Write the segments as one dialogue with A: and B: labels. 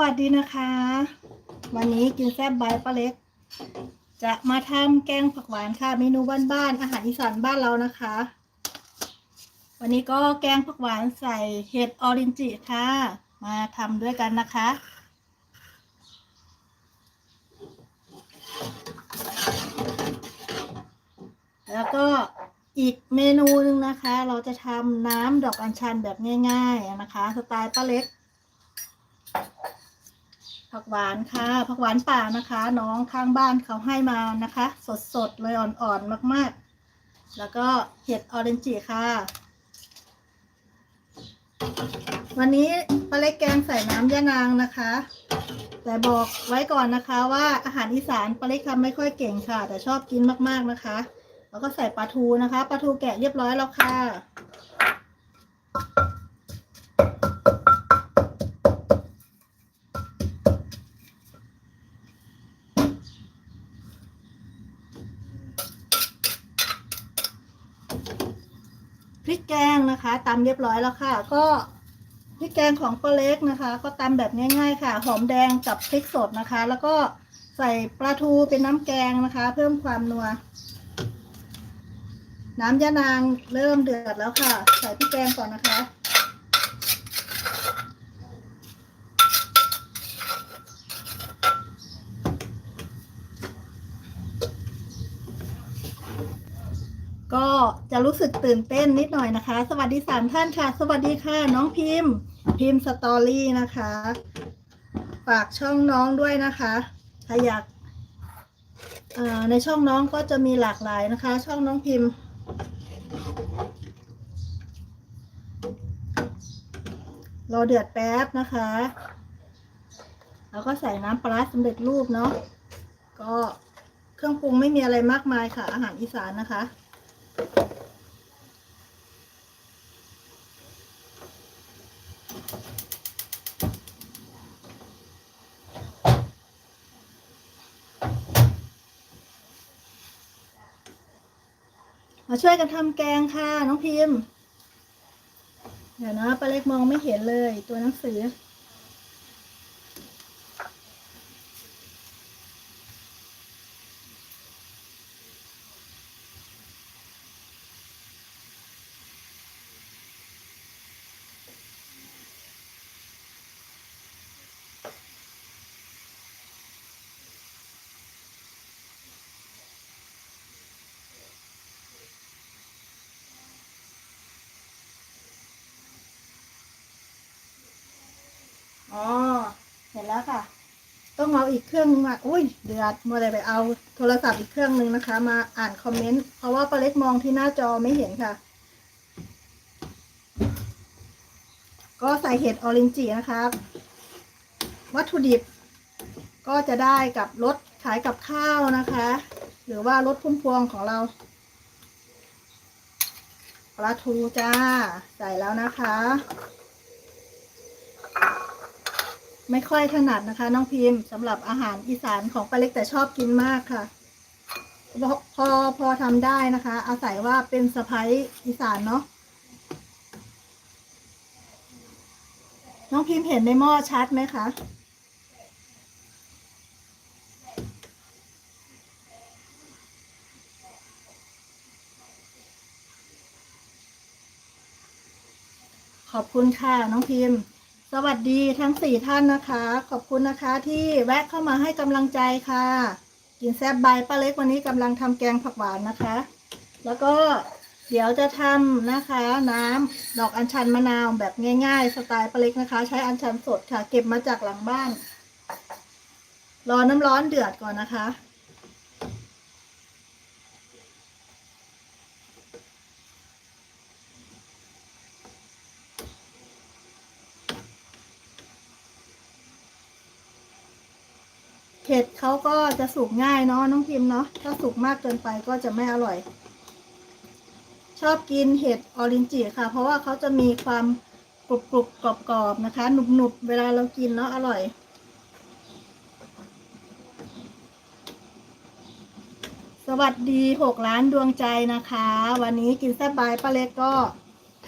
A: วัสดีนะคะ วันนี้กินแซ่บใบป้าเล็ก จะมาทำแกงผักหวานค่ะ เมนูบ้านๆอาหารอีสานบ้านเรานะคะ วันนี้ก็แกงผักหวานใส่เห็ดออรินจิค่ะ มาทำด้วยกันนะคะ แล้วก็อีกเมนูหนึ่งนะคะ เราจะทำน้ำดอกอัญชันแบบง่าย ๆ นะคะ สไตล์ป้าเล็ก ผักหวานค่ะ ผักหวานป่านะคะ น้องข้างบ้านเขาให้มานะคะ สดๆเลยอ่อนๆมากๆ แล้วก็เห็ดออเรนจิค่ะ วันนี้ป้าเล็กแกงใส่น้ำยะนางนะคะ แต่บอกไว้ก่อนนะคะว่าอาหารอีสานป้าเล็กทำไม่ค่อยเก่งค่ะ แต่ชอบกินมากๆนะคะ แล้วก็ใส่ปลาทูนะคะปลาทูแกะเรียบร้อยแล้วค่ะำเรียบร้อยแล้วค่ะ ก็พริกแกงของป้าเล็กนะคะ ก็ตำแบบง่ายๆค่ะ หอมแดงกับพริกสดนะคะ แล้วก็ใส่ปลาทูเป็นน้ำแกงนะคะ เพิ่มความนัว น้ำยะนางเริ่มเดือดแล้วค่ะ ใส่พริกแกงก่อนนะคะ ก็จะรู้สึกตื่นเต้นนิดหน่อยนะคะ สวัสดีสามท่านค่ะ สวัสดีค่ะ น้องพิมพ์ พิมพ์สตอรี่นะคะ ฝากช่องน้องด้วยนะคะถ้าอยากในช่องน้องก็จะมีหลากหลายนะคะ ช่องน้องพิมพ์ รอเดือดแป๊บนะคะ แล้วก็ใส่น้ำปลาร้าสำเร็จรูปเนาะก็เครื่องปรุงไม่มีอะไรมากมายค่ะ อาหารอีสานนะคะ มาช่วยกันทำแกงค่ะ น้องพิมพ์ เดี๋ยวนะป้าเล็กมองไม่เห็นเลยตัวหนังสืออ๋อ เห็นแล้วค่ะ ต้องเอาอีกเครื่องนึงมา อุ้ยเดือดมัวแต่ไปเอาโทรศัพท์อีกเครื่องนึงนะคะ มาอ่านคอมเมนต์ เพราะว่าปาเล็กมองที่หน้าจอไม่เห็นค่ะ ก็ใส่เห็ดออรินจินะคะวัตถุดิบก็จะได้กับรถขายกับข้าวนะคะ หรือว่ารถพุ่มพวงของเราปลาทูจ้า ใส่แล้วนะคะ ไม่ค่อยถนัดนะคะ น้องพิมพ์สำหรับอาหารอีสานของป้าเล็กแต่ชอบกินมากค่ะพอพอพอทำได้นะคะ อาศัยว่าเป็นสะพ้ายอีสานเนาะน้องพิมพ์เห็นในหม้อชัดไหมคะขอบคุณค่ะ น้องพิมพ์ สวัสดีทั้งสี่ท่านนะคะ ขอบคุณนะคะที่แวะเข้ามาให้กำลังใจค่ะ กินแซบใบป้าเล็กวันนี้กำลังทำแกงผักหวานนะคะ แล้วก็เดี๋ยวจะทำนะคะ น้ำดอกอัญชันมะนาวแบบง่าย ๆ สไตล์ป้าเล็กนะคะ ใช้อัญชันสดค่ะ เก็บมาจากหลังบ้าน รอน้ำร้อนเดือดก่อนนะคะ เห็ดเขาก็จะสุกง่ายเนาะน้องพิมพ์เนาะถ้าสุกมากเกินไปก็จะไม่อร่อย ชอบกินเห็ดออรินจิค่ะ เพราะว่าเขาจะมีความกรุบกรุบกรอบกรอบนะคะหนุบหนุบเวลาเรากินเนาะอร่อย สวัสดีหกล้านดวงใจนะคะ วันนี้กินแซ่บบายป้าเล็กก็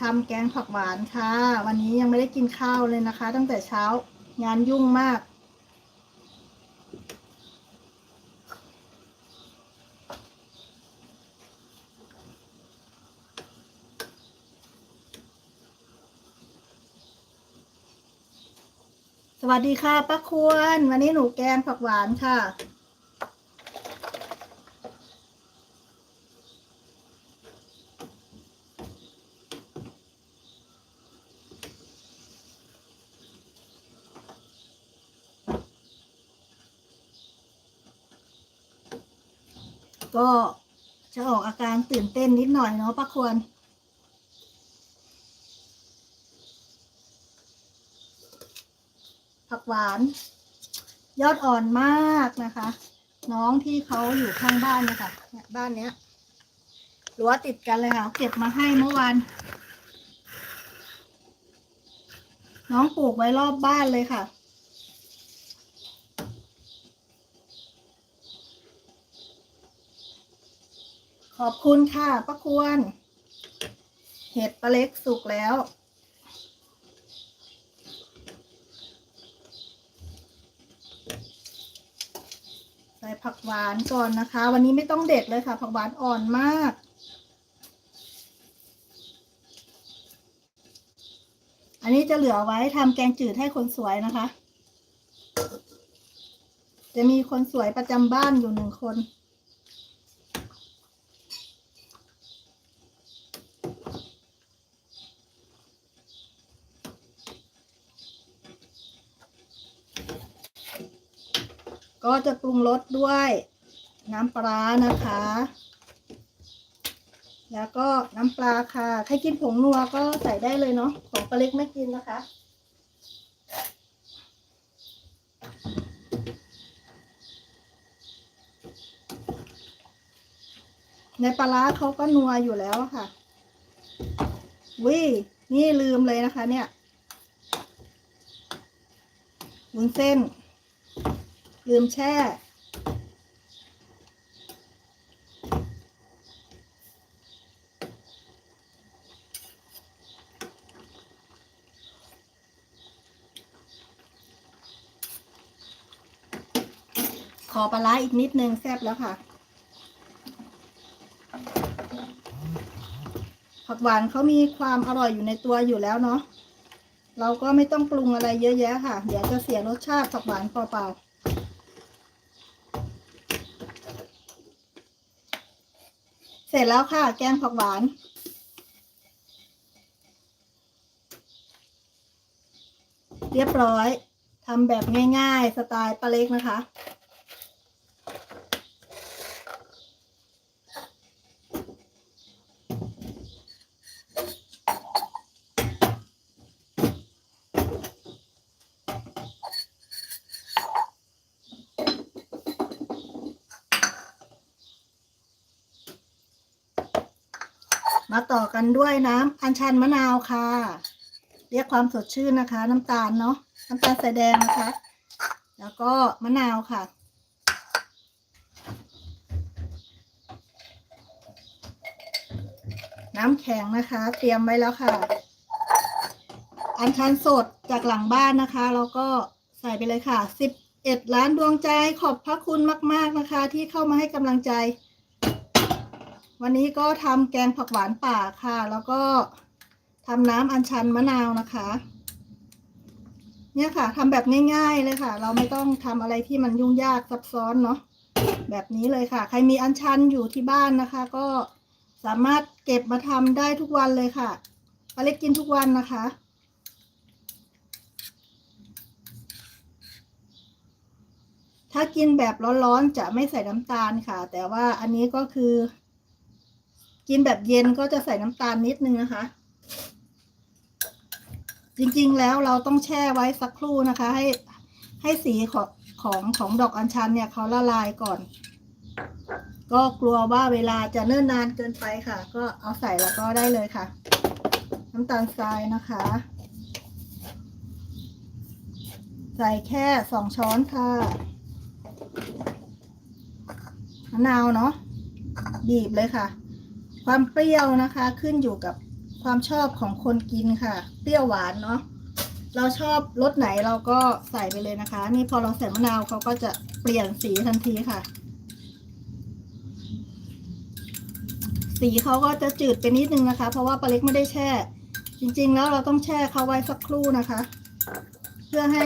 A: ทำแกงผักหวานค่ะ วันนี้ยังไม่ได้กินข้าวเลยนะคะ ตั้งแต่เช้างานยุ่งมาก สวัสดีค่ะป้าควร วันนี้หนูแกงผักหวานค่ะ ก็จะออกอาการตื่นเต้นนิดหน่อยเนาะป้าควร ผักหวาน ยอดอ่อนมากนะคะ น้องที่เขาอยู่ข้างบ้านนะคะเนี่ยบ้านเนี้ยรั้วติดกันเลยค่ะ เก็บมาให้เมื่อวานน้องปลูกไว้รอบบ้านเลยค่ะขอบคุณค่ะป้าควร เห็ดปลาเล็กสุกแล้ว ใส่ผัก หวานก่อนนะคะ วันนี้ไม่ต้องเด็ดเลยค่ะ ผักหวานอ่อนมาก อันนี้จะเหลือไว้ทำแกงจืดให้คนสวยนะคะ จะมีคนสวยประจำบ้านอยู่หนึ่งคน ก็จะปรุงรสด้วยน้ำปลานะคะ แล้วก็น้ำปลาค่ะ ใครกินผงนัวก็ใส่ได้เลยเนาะ ของปลาเล็กไม่กินนะคะ ในปลาร้าเขาก็นัวอยู่แล้วค่ะ วินี่ลืมเลยนะคะเนี่ยวุ้นเส้น ลืมแช่ ขอปลาร้าอีกนิดนึงแซ่บแล้วค่ะผักหวานเขามีความอร่อยอยู่ในตัวอยู่แล้วเนาะเราก็ไม่ต้องปรุงอะไรเยอะแยะค่ะ เดี๋ยวจะเสียรสชาติผักหวานเปล่าๆ เสร็จแล้วค่ะ แกงผักหวาน เรียบร้อยทำแบบง่ายๆ สไตล์ปลาเล็กนะคะ มาต่อกันด้วยน้ำอัญชันมะนาวค่ะ เรียกความสดชื่นนะคะ น้ำตาลเนาะน้ำตาลใส่แดงนะคะ แล้วก็มะนาวค่ะ น้ำแข็งนะคะ เตรียมไว้แล้วค่ะ อัญชันสดจากหลังบ้านนะคะ แล้วก็ใส่ไปเลยค่ะสิบเอ็ดล้านดวงใจขอบพระคุณมาก ๆนะคะ ที่เข้ามาให้กำลังใจ วันนี้ก็ทำแกงผักหวานป่าค่ะ แล้วก็ทำน้ำอัญชันมะนาวนะคะ เนี่ยค่ะทำแบบง่ายๆเลยค่ะ เราไม่ต้องทำอะไรที่มันยุ่งยากซับซ้อนเนาะแบบนี้เลยค่ะ ใครมีอัญชันอยู่ที่บ้านนะคะ ก็สามารถเก็บมาทำได้ทุกวันเลยค่ะปลาเล็กกินทุกวันนะคะ ถ้ากินแบบร้อนๆจะไม่ใส่น้ำตาลค่ะ แต่ว่าอันนี้ก็คือ กินแบบเย็นก็จะใส่น้ำตาลนิดนึงนะคะ จริงๆแล้วเราต้องแช่ไว้สักครู่นะคะ ให้ให้สีของของของดอกอัญชันเนี่ยเขาละลายก่อน ก็กลัวว่าเวลาจะเนิ่นนานเกินไปค่ะ ก็เอาใส่แล้วก็ได้เลยค่ะ น้ำตาลทรายนะคะ ใส่แค่สองช้อนค่ะมะนาวเนาะบีบเลยค่ะ ความเปรี้ยวนะคะขึ้นอยู่กับความชอบของคนกินค่ะ เปรี้ยวหวานเนาะเราชอบรสไหนเราก็ใส่ไปเลยนะคะ นี่พอเราใส่มะนาวเขาก็จะเปลี่ยนสีทันทีค่ะ สีเขาก็จะจืดไปนิดนึงนะคะ เพราะว่าปลาเล็กไม่ได้แช่ จริงๆ แล้วเราต้องแช่เขาไว้สักครู่นะคะ เพื่อให้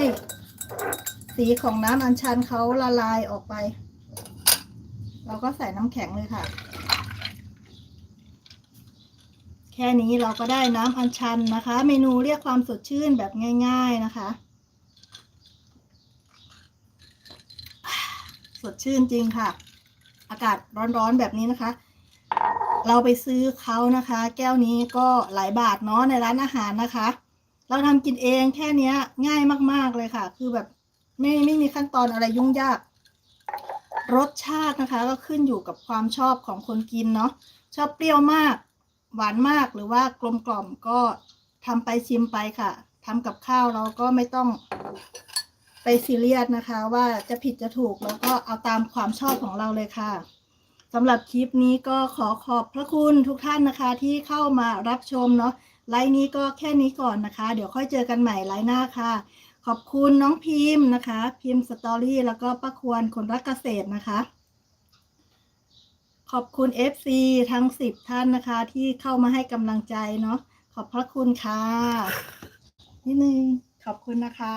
A: สีของน้ำอัญชันเขาละลายออกไป เราก็ใส่น้ำแข็งเลยค่ะ แค่นี้เราก็ได้น้ำอัญชันนะคะ เมนูเรียกความสดชื่นแบบง่าย ๆนะคะ สดชื่นจริงค่ะ อากาศร้อนๆแบบนี้นะคะ เราไปซื้อเขานะคะ แก้วนี้ก็หลายบาทเนาะในร้านอาหารนะคะ เราทำกินเองแค่นี้ง่ายมากๆเลยค่ะ คือแบบไม่ไม่มีขั้นตอนอะไรยุ่งยาก รสชาตินะคะ ก็ขึ้นอยู่กับความชอบของคนกินเนาะชอบเปรี้ยวมาก หวานมากหรือว่ากลมกล่อมก็ทำไปชิมไปค่ะทำกับข้าวเราก็ไม่ต้องไปซีเรียสนะคะ ว่าจะผิดจะถูกแล้วก็เอาตามความชอบของเราเลยค่ะสำหรับคลิปนี้ก็ขอขอบพระคุณทุกท่านนะคะที่เข้ามารับชมเนาะไลน์นี้ก็แค่นี้ก่อนนะคะ เดี๋ยวค่อยเจอกันใหม่ไลน์หน้าค่ะ ขอบคุณน้องพิมพ์นะคะ พิมพ์สตอรี่แล้วก็ป้าควรคนรักเกษตรนะคะ ขอบคุณ FC ทั้ง 10 ท่านนะคะ ที่เข้ามาให้กำลังใจเนาะขอบพระคุณค่ะนิดนึงขอบคุณนะคะ